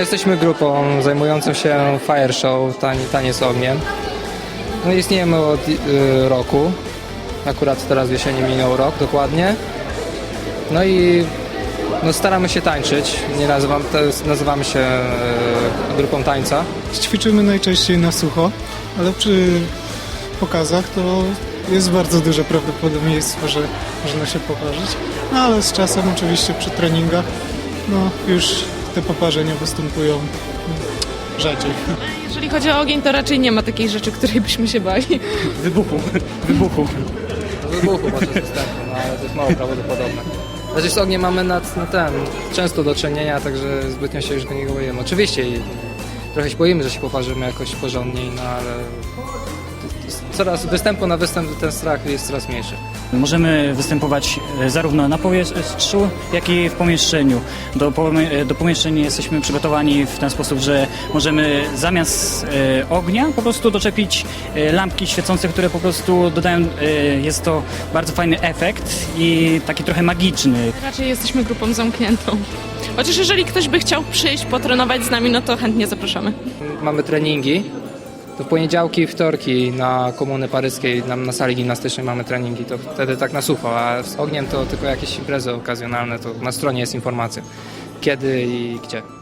Jesteśmy grupą zajmującą się fire show, tani, taniec ogniem. No istniejemy od y, roku. Akurat teraz w jesieni minął rok dokładnie. No i no, staramy się tańczyć. Nie nazywam, nazywamy się y, grupą tańca. Ćwiczymy najczęściej na sucho, ale przy pokazach to jest bardzo duże prawdopodobieństwo, że można się poparzyć. No ale z czasem oczywiście przy treningach no już te poparzenia występują rzadziej. Jeżeli chodzi o ogień, to raczej nie ma takiej rzeczy, której byśmy się bali. Wybuchu. Wybuchu. Wybuchu podczas występu, no ale to jest mało prawdopodobne. Znaczy z ogniem mamy na, na ten, często do czynienia, także zbytnio się już go nie boimy. Oczywiście trochę się boimy, że się poparzymy jakoś porządniej, no ale coraz występu na występ ten strach jest coraz mniejszy. Możemy występować e, zarówno na powietrzu, jak i w pomieszczeniu. Do, e, do pomieszczeń jesteśmy przygotowani w ten sposób, że możemy zamiast e, ognia po prostu doczepić e, lampki świecące, które po prostu dodają, e, jest to bardzo fajny efekt i taki trochę magiczny. Raczej jesteśmy grupą zamkniętą. Chociaż jeżeli ktoś by chciał przyjść, potrenować z nami, no to chętnie zapraszamy. Mamy treningi. To w poniedziałki i wtorki na Komuny Paryskiej, na, na sali gimnastycznej mamy treningi, to wtedy tak na sucho, a z ogniem to tylko jakieś imprezy okazjonalne, to na stronie jest informacja kiedy i gdzie.